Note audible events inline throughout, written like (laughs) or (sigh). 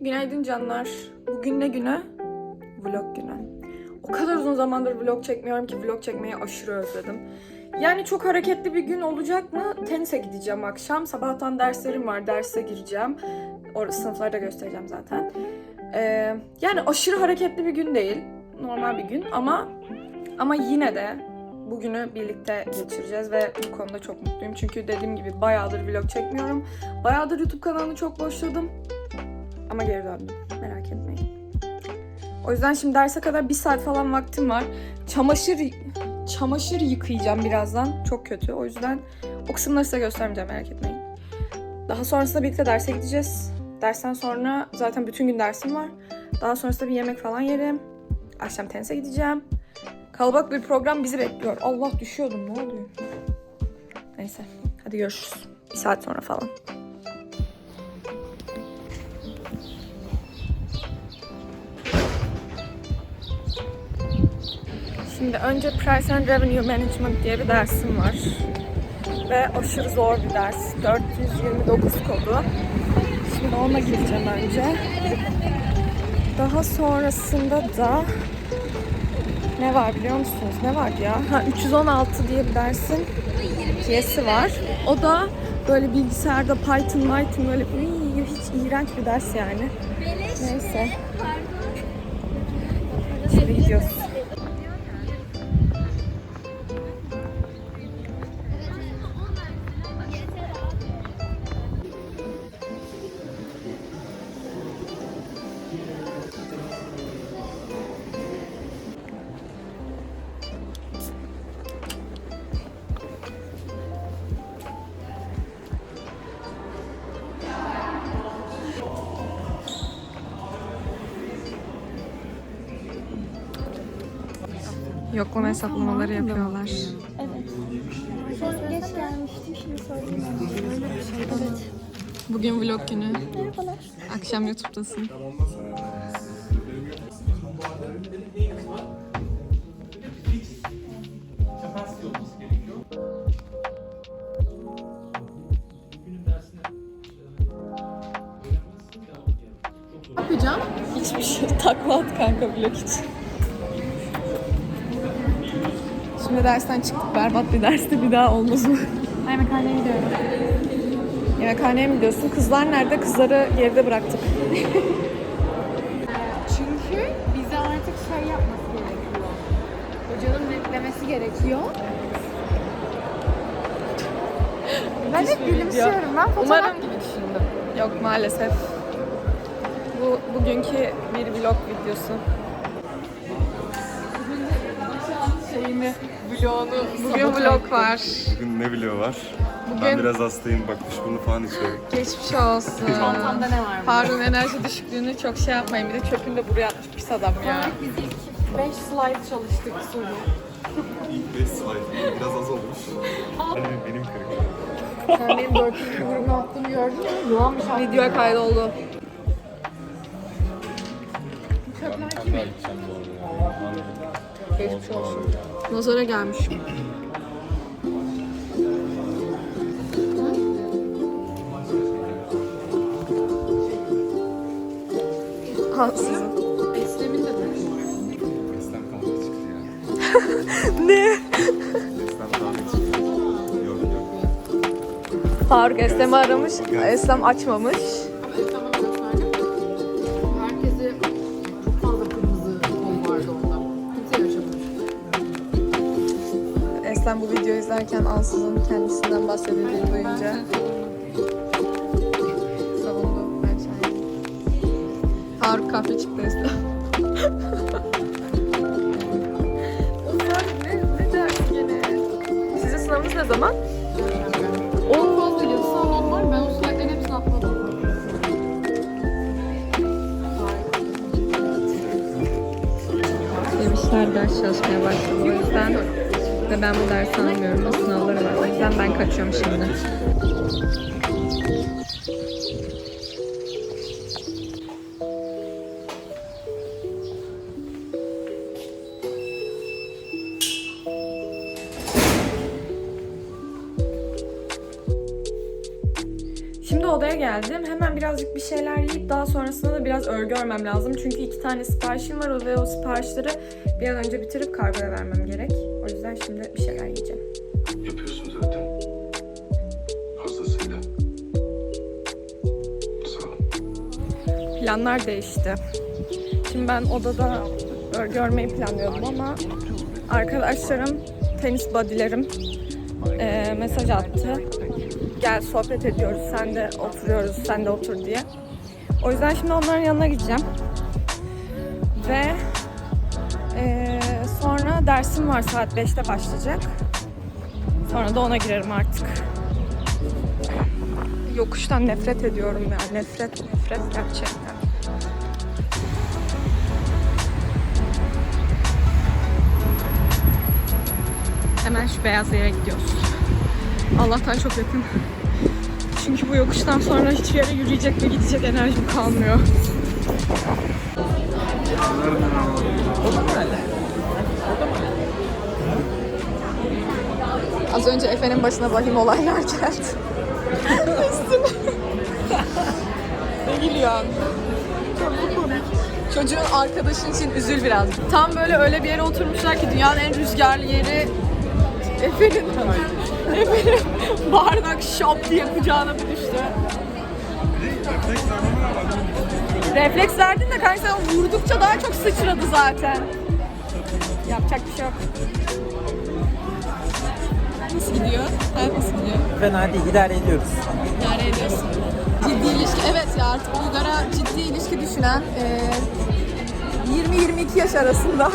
Günaydın canlar. Bugün ne günü? Vlog günü. O kadar uzun zamandır vlog çekmiyorum ki vlog çekmeyi aşırı özledim. Yani çok hareketli bir gün olacak mı? Tenise gideceğim akşam. Sabahtan derslerim var. Derse gireceğim. Orası sınıflarda göstereceğim zaten. Ee, yani aşırı hareketli bir gün değil. Normal bir gün ama ama yine de bugünü birlikte geçireceğiz ve bu konuda çok mutluyum. Çünkü dediğim gibi bayağıdır vlog çekmiyorum. Bayağıdır YouTube kanalını çok boşladım. Ama geri döndüm. Merak etmeyin. O yüzden şimdi derse kadar bir saat falan vaktim var. Çamaşır çamaşır yıkayacağım birazdan. Çok kötü. O yüzden o kısımları size göstermeyeceğim merak etmeyin. Daha sonrasında birlikte derse gideceğiz. Dersten sonra zaten bütün gün dersim var. Daha sonrasında bir yemek falan yerim. Akşam tenise gideceğim. Kalabalık bir program bizi bekliyor. Allah düşüyordum ne oluyor? Neyse hadi görüşürüz. Bir saat sonra falan. Şimdi önce Price and Revenue Management diye bir dersim var. Ve aşırı zor bir ders. 429 kodu. Şimdi ona gireceğim önce. Daha sonrasında da ne var biliyor musunuz? Ne var ya? Ha 316 diye bir dersin piyesi var. O da böyle bilgisayarda Python, Python böyle uy, hiç iğrenç bir ders yani. Neyse. Şimdi gidiyoruz. Yoklama hesaplamaları yapıyorlar. Geç gelmiştim şimdi söyleyeyim. Evet. Bugün vlog günü. Merhabalar. Akşam YouTube'dasın. Ne yapacağım? Hiçbir şey. Takla at kanka vlog için. Şimdi dersten çıktık. Berbat bir derste bir daha olmaz mı? Yemekhaneye gidiyorum. Yemekhaneye mi gidiyorsun? Kızlar nerede? Kızları geride bıraktık. Çünkü bize artık şey yapması gerekiyor. Hocanın netlemesi gerekiyor. Ben hep Hiçbir gülümsüyorum. Ben fotoğraf Umarım- gibi düşündüm. Yok maalesef. Bu bugünkü bir vlog videosu. Şeyini, vlogunu, bugün vlog var. Bugün ne biliyor var? Bugün- Ben biraz hastayım bak bunu falan içiyorum. Geçmiş olsun. Çantamda ne var? Harun enerji düşüklüğünü çok şey yapmayın. Bir de çöpünü de buraya atmış pis adam ya. Biz ilk 5 slide çalıştık soru. İlk 5 slide biraz az olmuş. Benim, benim kırık. Sen benim 4. ürünü attığımı gördün mü? Yuvarmış Videoya kaydoldu. Geçmiş olsun. Nazara gelmiş. Ansızın. Eslem'in de Eslem kahve çıktı ya. Ne? Eslem kahve çıktı. Faruk Eslem'i aramış. Eslem açmamış. Eslem bu videoyu izlerken ansızın kendisinden bahsedildiğini duyunca savundu. Ben şahidim. Faruk kahve çıktı. Faruk ne, ne dersin gene? Sizin sınavınız ne zaman? Fazla yazısal not var. Ben o slaytların hepsini atmadım. Demişler ders çalışmaya başladı. O yüzden ve ben bu dersi almıyorum. O sınavları var. O yüzden ben kaçıyorum şimdi. Şimdi odaya geldim. Hemen birazcık bir şeyler yiyip daha sonrasında da biraz örgü örmem lazım. Çünkü iki tane siparişim var ve o siparişleri bir an önce bitirip kargoya vermem gerek. O yüzden şimdi bir şeyler yiyeceğim. Yapıyorsun zaten. Fazlasıyla. Sağ ol. Planlar değişti. Şimdi ben odada örgü örmeyi planlıyordum ama arkadaşlarım, tenis bodylerim eee, mesaj attı. Gel sohbet ediyoruz, sen de oturuyoruz, sen de otur diye. O yüzden şimdi onların yanına gideceğim. Ve dersim var saat 5'te başlayacak. Sonra da ona girerim artık. Yokuştan nefret ediyorum ya. Nefret, nefret gerçekten. Hemen şu beyaz yere gidiyoruz. Allah'tan çok yakın. Çünkü bu yokuştan sonra hiçbir yere yürüyecek ve gidecek enerjim kalmıyor. Efe'nin başına vahim olaylar geldi. Üstüne. ne gülüyorsun? Çocuğun arkadaşın için üzül biraz. Tam böyle öyle bir yere oturmuşlar ki dünyanın en rüzgarlı yeri Efe'nin Efe'nin bardak şap diye kucağına bir düştü. Refleks verdin de kanka sen vurdukça daha çok sıçradı zaten. Yapacak bir şey yok. Nasıl gidiyor? Hayat nasıl gidiyor? Fena değil, idare ediyoruz. Yani ediyorsun. Ciddi ilişki, evet ya artık Uygar'a ciddi ilişki düşünen eee, 20-22 yaş arasında.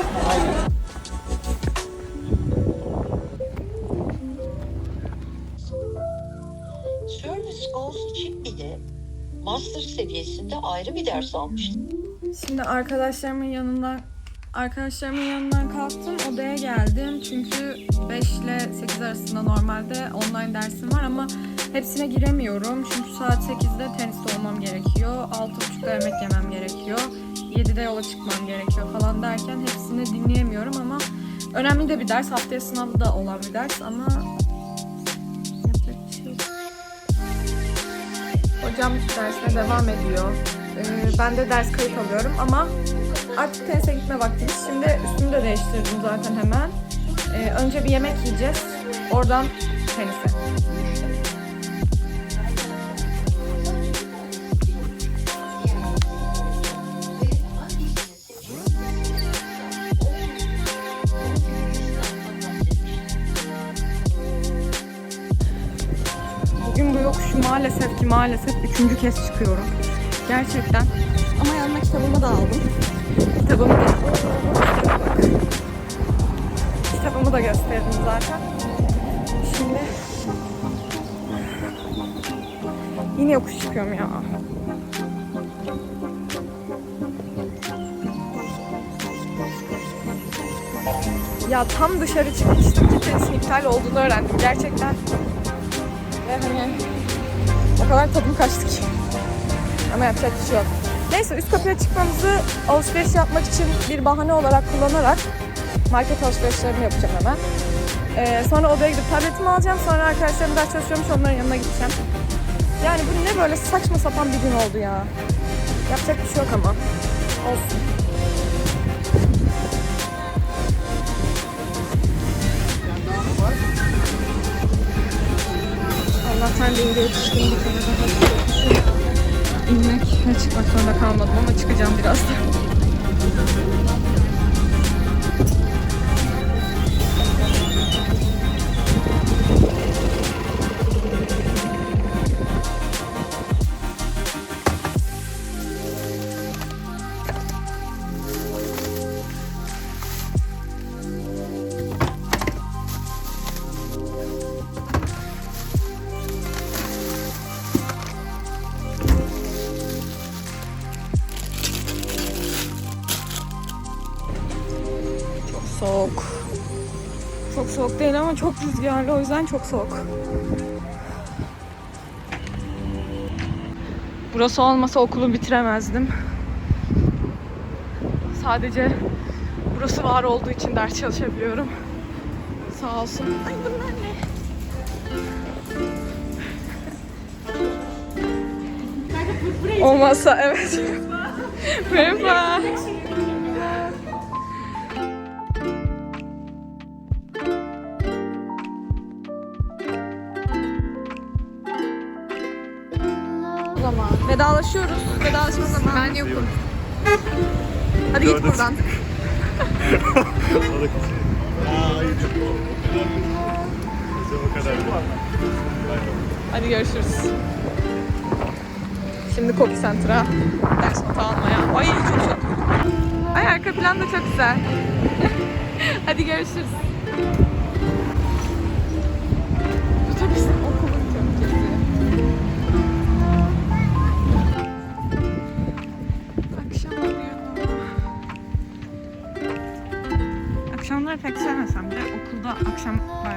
Service Goals için bile master seviyesinde ayrı bir ders almıştım. Şimdi arkadaşlarımın yanından arkadaşlarımın yanından kalktım odaya geldim çünkü 5 ile 8 arasında normalde online dersim var ama hepsine giremiyorum çünkü saat 8'de teniste olmam gerekiyor 6.30'da yemek yemem gerekiyor 7'de yola çıkmam gerekiyor falan derken hepsini dinleyemiyorum ama önemli de bir ders haftaya sınavı da olan bir ders ama şey. Hocam dersine devam ediyor. Ee, ben de ders kayıt alıyorum ama artık tenise gitme vaktimiz. Şimdi üstümü de değiştirdim zaten hemen. Ee, önce bir yemek yiyeceğiz. Oradan tenise. Bugün bu yokuşu maalesef ki maalesef üçüncü kez çıkıyorum. Gerçekten. Ama yanıma kitabımı da aldım. Kitabımı da Kitabımı da gösterdim zaten. Yine yokuş çıkıyorum ya. Ya tam dışarı çıkmıştım ki tenisin iptal olduğunu öğrendim. Gerçekten ve hani o kadar tadım kaçtı ki. Ama yapacak bir şey yok. Neyse üst kapıya çıkmamızı alışveriş yapmak için bir bahane olarak kullanarak market alışverişlerimi yapacağım hemen. Ee, sonra odaya gidip tabletimi alacağım. Sonra arkadaşlarım ders çalışıyormuş onların yanına gideceğim. Yani bu ne böyle saçma sapan bir gün oldu ya. Yapacak bir şey yok ama. Olsun. Allah'tan denge yetiştim bir kere daha. İnmek çıkmak zorunda kalmadım ama çıkacağım birazdan. Soğuk değil ama çok rüzgarlı o yüzden çok soğuk. Burası olmasa okulu bitiremezdim. Sadece burası var olduğu için ders çalışabiliyorum. Sağ olsun. Ay bunlar ne? Olmazsa evet. (laughs) Merhaba. Vedalaşıyoruz. Vedalaşma zamanı. Ben yokum. Hadi git buradan. Hadi görüşürüz. Şimdi Copy Center'a ders notu almaya. Ay çok çok. Ay arka plan da çok güzel. (laughs) Hadi görüşürüz.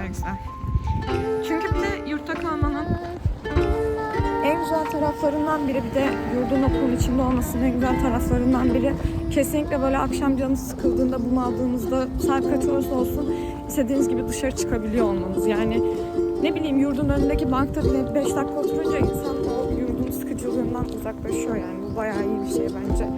Baya güzel. Çünkü bir de yurtta kalmanın en güzel taraflarından biri bir de yurdun okulun içinde olmasının en güzel taraflarından biri kesinlikle böyle akşam canınız sıkıldığında bunaldığınızda saat kaç olursa olsun istediğiniz gibi dışarı çıkabiliyor olmanız. Yani ne bileyim yurdun önündeki bankta bile 5 dakika oturunca insan o yurdun sıkıcılığından uzaklaşıyor yani bu bayağı iyi bir şey bence.